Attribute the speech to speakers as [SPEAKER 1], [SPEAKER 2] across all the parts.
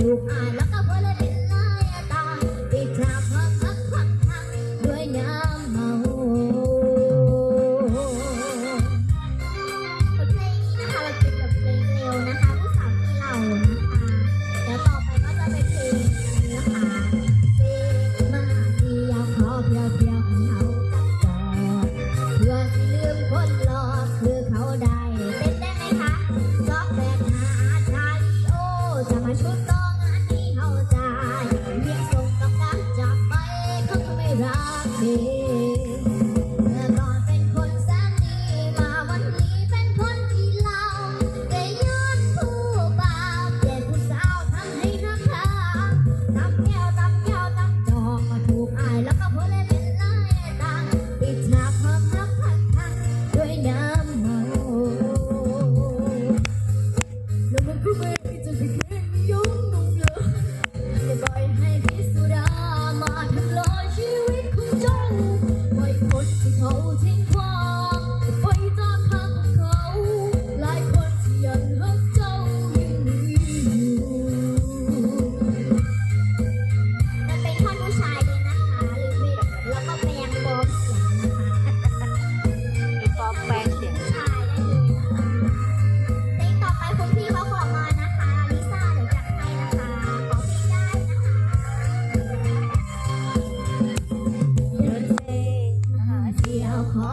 [SPEAKER 1] Yeah. 头金光。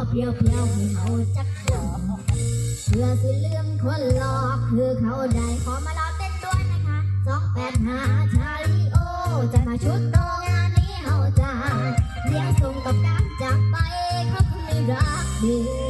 [SPEAKER 1] เพียวเพียวให้เขาจักหลอกเพื่อสิเรื่องคนหลอกคือเขาได้ขอมารอเต้นด้วยนะคะสองแปดห้าชาลิโอจะมาชุดโตงานนี้เขาจ้เลี้ยงส่งกับการจากไปเขาคือรักดี